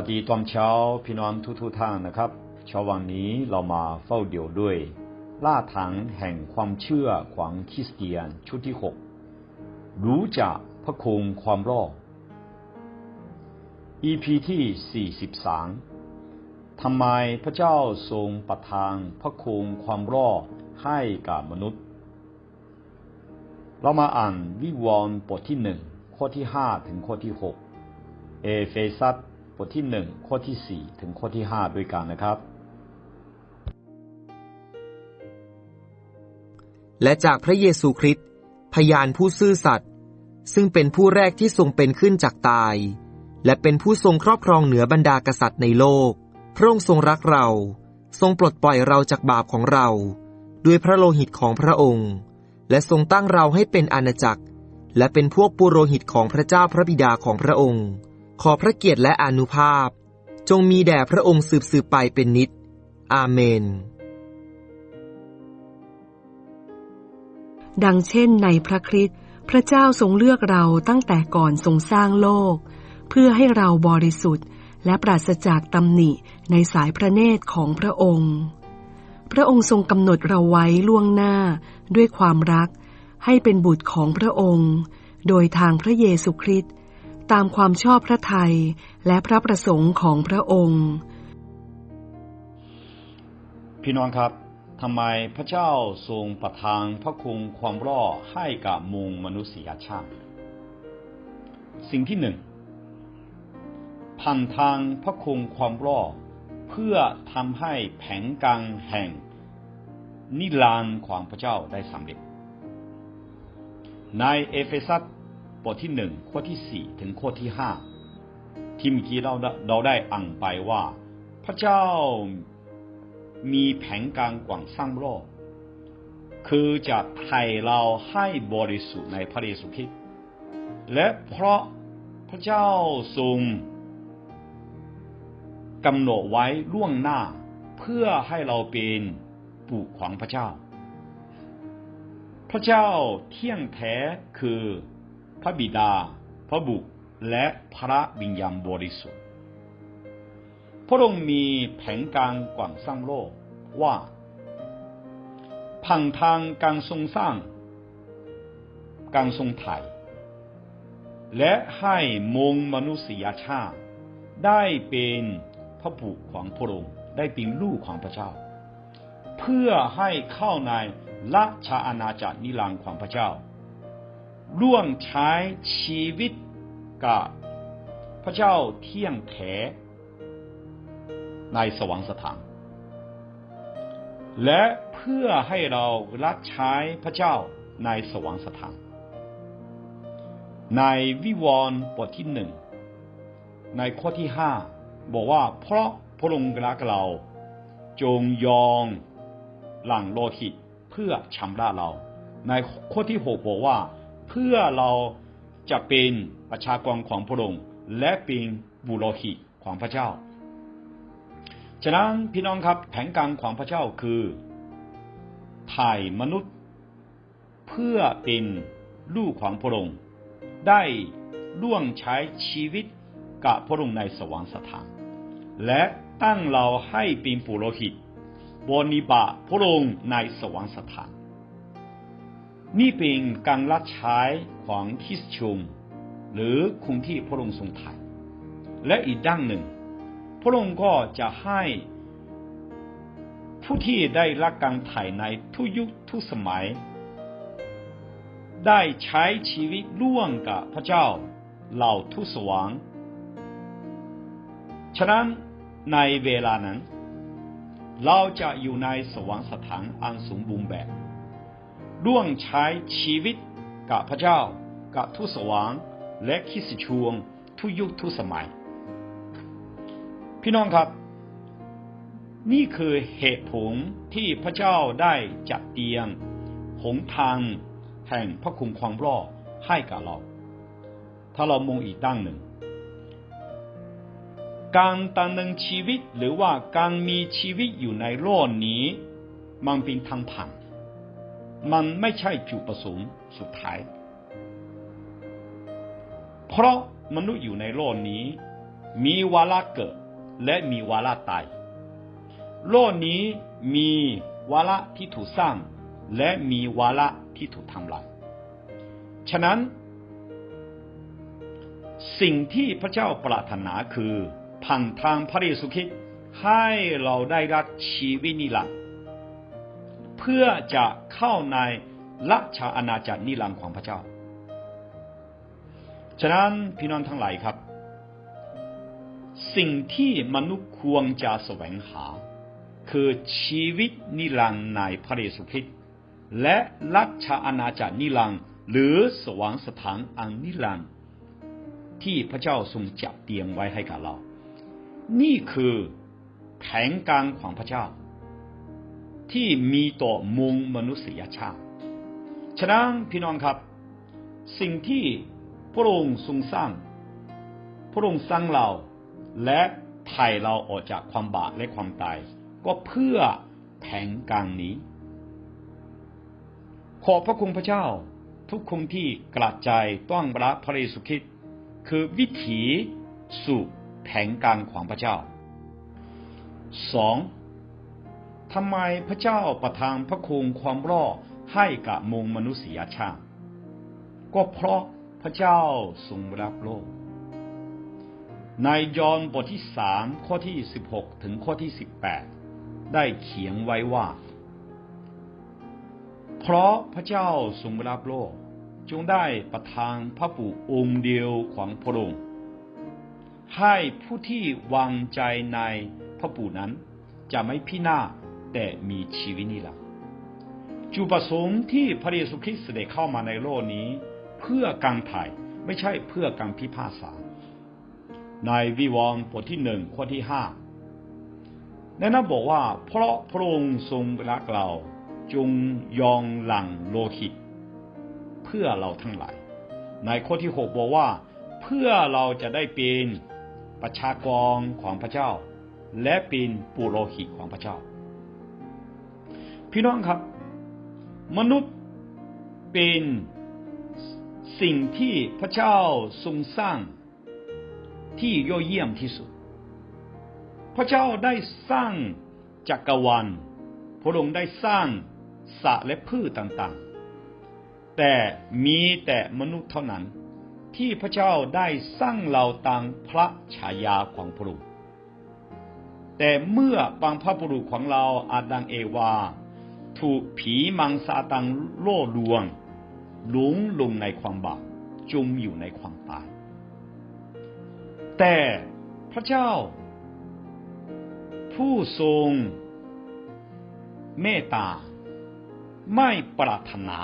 วัสดีตอนเช้าพี่น้องทุกทุกท่านนะครับเช้าวันนี้เรามาเฝ้าเดี่ยวด้วยล่าถังแห่งความเชื่อของคริสเตียนชุดที่หกรู้จักพระคุณความรอด EP ที่ 43ทำไมพระเจ้าทรงประทานพระคุณความรอดให้กับมนุษย์ เรามาอ่านวิวรณ์บทที่หนึ่งข้อที่ห้าถึงข้อที่หกเอเฟซัส บทที่หนึ่งข้อที่สี่ถึงข้อที่ห้าด้วยกันนะครับ และจากพระเยซูคริสต์พยานผู้ซื่อสัตย์ซึ่งเป็นผู้แรกที่ทรงเป็นขึ้นจากตาย และเป็นผู้ทรงครอบครองเหนือบรรดากษัตริย์ในโลก พระองค์ทรงรักเรา ทรงปลดปล่อยเราจากบาปของเรา ด้วยพระโลหิตของพระองค์ และทรงตั้งเราให้เป็นอาณาจักร และเป็นพวกปุโรหิตของพระเจ้าพระบิดาของพระองค์ ขอพระเกียรติและอนุภาพ จงมีแด่พระองค์สืบสืบไปเป็นนิจ อาเมน ดังเช่นในพระคริสต์พระเจ้าทรงเลือกเราตั้งแต่ก่อนทรงสร้างโลก เพื่อให้เราบริสุทธิ์ และปราศจากตำหนิในสายพระเนตรของพระองค์ พระองค์ทรงกำหนดเราไว้ล่วงหน้าด้วยความรัก ให้เป็นบุตรของพระองค์ โดยทางพระเยซูคริสต์ ตามความชอบพระทัยและพระประสงค์ของพระองค์ พี่น้องครับทำไมพระเจ้าทรงประทานพระคุณความรอดให้กับมุงมนุษยชาติ สิ่งที่หนึ่งผ่านทางพระคุณความรอดเพื่อทำให้แผนการแห่ง นิรันดร์ของพระเจ้าได้สำเร็จ ในเอเฟซัส บทที่หนึ่งข้อที่สี่ถึงข้อที่ห้าที่เมื่อกี้เราเราได้อ่านไปว่า พระเจ้ามีแผนการกว่างสร้างโลก คือจะไถ่เราให้บริสุทธิ์ในพระเยซูคริสต์และเพราะพระเจ้าทรงกำหนดไว้ล่วงหน้า เพื่อให้เราเป็นบุตรของพระเจ้า พระเจ้าเที่ยงแท้คือ พระบิดา พระบุตรและพระวิญญาณบริสุทธิ์ พระองค์มีแผนการกว่างสร้างโลกว่าพังทางการทรงสร้าง การทรงไถ่และให้มงมนุษยชาติ ได้เป็นพระบุตรของพระองค์ได้เป็นลูกของพระเจ้า เพื่อให้เข้าในราชอาณาจักรนิรันดร์ของพระเจ้า ร่วมใช้ชีวิตกับพระเจ้าเที่ยงแท้ในสวรรคสถาน และเพื่อให้เรารับใช้พระเจ้าในสวรรคสถาน ในวิวรณ์บทที่หนึ่ง ในข้อที่ห้าบอกว่าเพราะพระองค์รักเรา จงยองหลังโลหิตเพื่อชำระเรา ในข้อที่หกบอกว่า เพื่อเราจะเป็นประชากรของพระองค์และเป็นบุโรหิตของพระเจ้า ฉะนั้นพี่น้องครับแผนการของพระเจ้าคือถ่ายมนุษย์ เพื่อเป็นลูกของพระองค์ได้ร่วมใช้ชีวิตกับพระองค์ในสวรรคสถาน และตั้งเราให้เป็นปุโรหิตบนิบาพระองค์ในสวรรคสถาน นี่เป็นการรับใช้ของคริสตชนหรือคุณที่พระองค์ทรงถ่ายและอีกด้านหนึ่ง พระองค์ก็จะให้ผู้ที่ได้รับการถ่ายในทุกยุคทุกสมัย ได้ใช้ชีวิตร่วมกับพระเจ้าเหล่าทุสวงฉะนั้นในเวลานั้น เราจะอยู่ในสวรรคสถานอันสมบูรณ์แบบ ร่วมใช้ชีวิตกับพระเจ้า กับทุสวางและคิสตชนทุกยุคทุกสมัย พี่น้องครับ นี่คือเหตุผลที่พระเจ้าได้จัดเตรียมหนทางแห่งพระคุณความรอดให้กับเรา ถ้าเรามองอีกด้านหนึ่ง การดำเนินชีวิตหรือว่าการมีชีวิตอยู่ในโลกนี้ มันเป็นทางผ่าน มันไม่ใช่จุดประสงค์สุดท้าย เพราะมนุษย์อยู่ในโลกนี้ มีวาระเกิดและมีวาระตาย โลกนี้มีวาระที่ถูกสร้าง และมีวาระที่ถูกทำลาย ฉะนั้น สิ่งที่พระเจ้าปรารถนาคือผ่านทางพระเยซูคริสต์ให้เราได้รับชีวิตนิรันดร์ พื่อจะเข้าในราชอาณาจักรนิรันดร์ของพระเจ้า ฉะนั้นพี่น้องทั้งหลายครับ สิ่งที่มนุษย์ควรจะแสวงหา คือชีวิตนิรันดร์ในพระเยซูคริสต์และรัชอาณาจักรนิรันดร์หรือสวรรคสถานอันนิรันดร์ที่พระเจ้าทรงจัดเตรียมไว้ให้กับเรา นี่คือแผนการของพระเจ้า ที่มีต่อมุงมนุษยชาติ ฉะนั้นพี่น้องครับ สิ่งที่พระองค์ทรงสร้าง พระองค์สร้างเราและไถ่เราออกจากความบาปและความตาย ก็เพื่อแผนกลารนี้ ขอบพระคุณพระเจ้าทุกคนที่กระจายต้องรับพระเยซูคริสต์คือวิถีสู่แผนกลารของพระเจ้าสอง ทำไมพระเจ้าประทานพระคุณความรอดให้กับมงมนุษยชาติ ก็เพราะพระเจ้าทรงรักโลก ในยอห์นบทที่สามข้อที่สิบหกถึงข้อที่สิบแปดได้เขียนไว้ว่า เพราะพระเจ้าทรงรักโลก จงได้ประทานพระปู่องค์เดียวของพระองค์ให้ผู้ที่วางใจในพระปู่นั้นจะไม่พินาศ แต่มีชีวิตนิรันดร์จุดประสงค์ที่พระเยซูคริสต์เสด็จเข้ามาในโลกนี้ เพื่อการไถ่ไม่ใช่เพื่อการพิพากษา ในวิวรณ์บทที่หนึ่งข้อที่ห้าในนั้นบอกว่า เพราะพระองค์ทรงรักเราจงยองหลังโลหิต เพื่อเราทั้งหลาย ในข้อที่หกบอกว่า เพื่อเราจะได้เป็นประชากรของพระเจ้า และเป็นปุโรหิตของพระเจ้า พี่น้องครับ มนุษย์เป็นสิ่งที่พระเจ้าทรงสร้างที่ยอดเยี่ยมที่สุด พระเจ้าได้สร้างจักรวาลพระองค์ได้สร้างสัตว์และพืชต่างๆ แต่มีแต่มนุษย์เท่านั้น ที่พระเจ้าได้สร้างเราตามพระฉายาของพระองค์แต่เมื่อบางพระบุรุษของเราอาดังเอวา ถูกผีมังซาตังโล่ลวงหลงลงในความบาปจมอยู่ในความตาย แต่พระเจ้า ผู้ทรงเมตตา ไม่ปรารถนา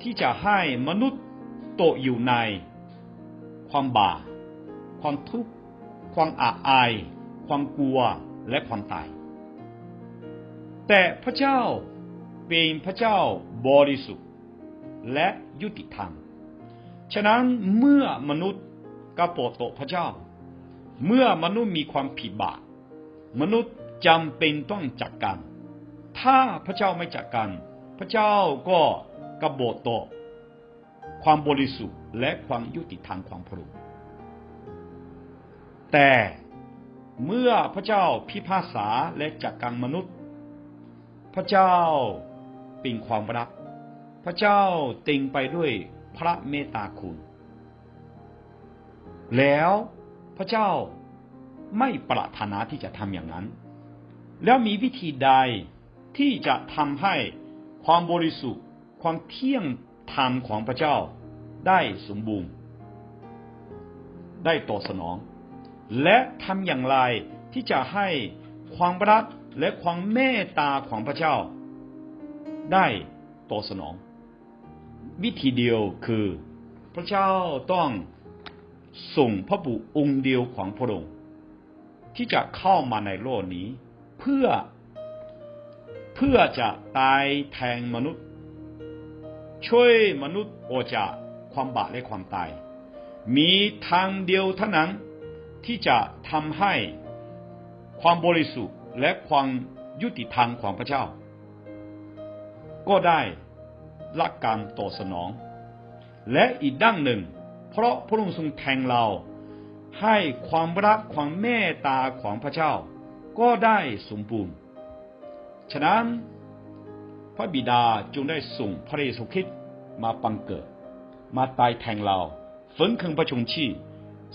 ที่จะให้มนุษย์ตกอยู่ในความบาปความทุกข์ ความอาอาย ความกลัวและความตาย แต่พระเจ้า เป็นพระเจ้าบริสุทธิ์และยุติธรรม ฉะนั้นเมื่อมนุษย์กระโปดตกพระเจ้า เมื่อมนุษย์มีความผิดบาปมนุษย์จำเป็นต้องจัดการ ถ้าพระเจ้าไม่จัดการ พระเจ้าก็กระโบดตกความบริสุทธิ์และความยุติธรรมของพระองค์แต่เมื่อพระเจ้าพิพากษาและจัดการมนุษย์ พระเจ้า ป็นความรัก พระเจ้าเต็งไปด้วยพระเมตตาคุณ แล้วพระเจ้าไม่ปรารถนาที่จะทำอย่างนั้น แล้วมีวิธีใดที่จะทำให้ความบริสุทธิ์ ความเที่ยงธรรมของพระเจ้าได้สมบูรณ์ ได้ตอบสนอง และทำอย่างไรที่จะให้ความรักและความเมตตาของพระเจ้า ได้ตอบสนอง วิธีเดียวคือ พระเจ้าต้องส่งพระบุองค์เดียวของพระองค์ที่จะเข้ามาในโลกนี้ เพื่อ เพื่อจะตายแทนมนุษย์ ช่วยมนุษย์ออกจากความบาปและความตาย มีทางเดียวเท่านั้นที่จะทำให้ความบริสุทธิ์และความยุติธรรมของพระเจ้า ก็ได้รับการตอบสนอง และอีกด้านหนึ่ง เพราะพระองค์ทรงแทงเราให้ความรักความเมตตาของพระเจ้า ก็ได้สมบูรณ์ฉะนั้นพระบิดาจึงได้ส่งพระเยซูคริสต์มาปังเกิด มาตายแทนเราฟื้นคืนพระชนชีพ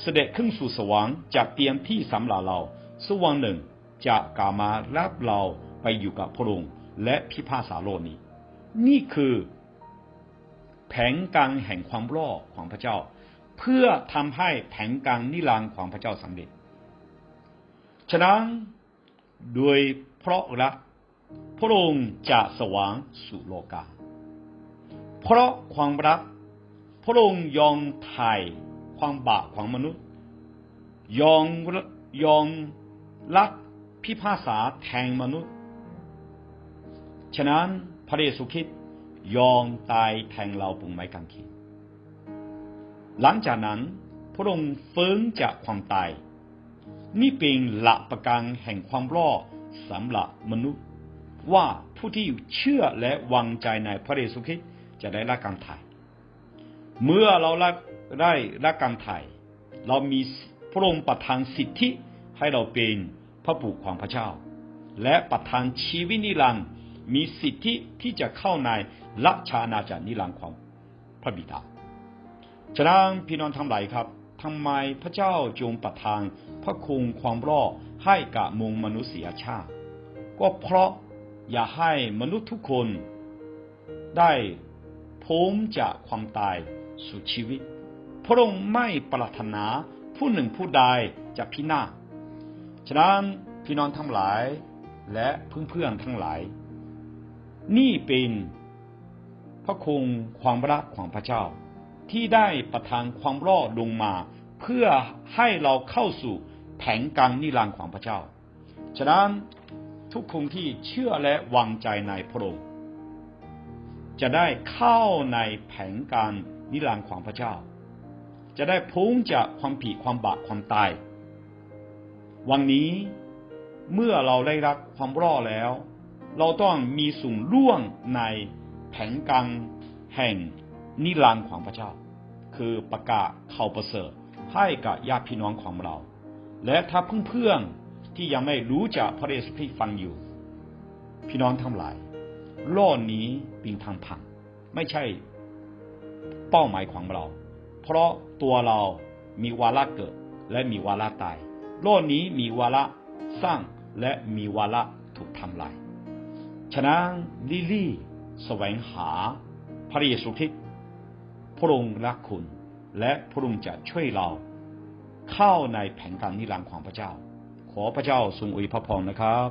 เสด็จขึ้นสู่สวรรค์จากเตียงที่สำหรับเราสวรรค์หนึ่งจะกามารับเราไปอยู่กับพระองค์และพิพากษาโลกนี้ นี่คือ แผนกลารแห่งความรอดของพระเจ้า เพื่อทำให้แผนกลารนิรันดร์ของพระเจ้าสำเร็จ ฉะนั้นโดยเพราะรักพระองค์จะสว่างสู่โลกา เพราะความรักพระองค์ยอมไถ่ความบาปของมนุษย์ ยอมยอมรักพิพากษาแทงมนุษย์ ฉะนั้น พระเยซูคริสต์ยอมตายแทงเราบนไม้กางเขนหลังจากนั้นพระองค์ฟื้นจากความตาย นี่เป็นหลักประกันแห่งความรอดสำหรับมนุษย์ ว่าผู้ที่เชื่อและวางใจในพระเยซูคริสต์จะได้รับการไถ่เมื่อเราได้รับการไถ่เรามีพระองค์ประทานสิทธิให้เราเป็นพระบุตรของพระเจ้า และประทานชีวิตนิรันดร์ มีสิทธิที่จะเข้าในรัชานาจักรนิรันดร์ของพระบิดา ฉะนั้นพี่น้องทั้งหลายครับทำไมพระเจ้าจงประทานพระคุณความรอดให้กับมงมนุษยชาติ ก็เพราะอย่าให้มนุษย์ทุกคน ได้พ้นจากความตายสู่ชีวิต พระองค์ไม่ปรารถนาผู้หนึ่งผู้ใดจะพินาศฉะนั้นพี่น้องทั้งหลายและเพื่อนๆทั้งหลาย นี่เป็นพระคุณความรักของพระเจ้า ที่ได้ประทานความรอดลงมา เพื่อให้เราเข้าสู่แผนกลารนิรันดร์ของพระเจ้า ฉะนั้นทุกคนที่เชื่อและวางใจในพระองค์จะได้เข้าในแผนการนิรันดร์ของพระเจ้า จะได้พ้นจากความผิดความบาปความตาย วันนี้เมื่อเราได้รับความรอดแล้ว เราต้องมีส่วนร่วมในแผนการแห่งนิรันดร์ของพระเจ้า คือประกาศข่าวประเสริฐให้กับญาติพี่น้องของเรา และถ้าเพื่อนๆที่ยังไม่รู้จักพระเยซูคริสต์ฟังอยู่ พี่น้องทั้งหลายโลกนี้เป็นทางผ่านไม่ใช่เป้าหมายของเรา เพราะตัวเรามีวาระเกิดและมีวาระตาย โลกนี้มีวาระสร้างและมีวาระถูกทำลาย ฉะนั้นลิลี่แสวงหาพระเยซูคริสต์พระองค์รักคุณ และพระองค์จะช่วยเราเข้าในแผนการนิรันดร์ของพระเจ้า ขอพระเจ้าทรงอวยพระพรนะครับ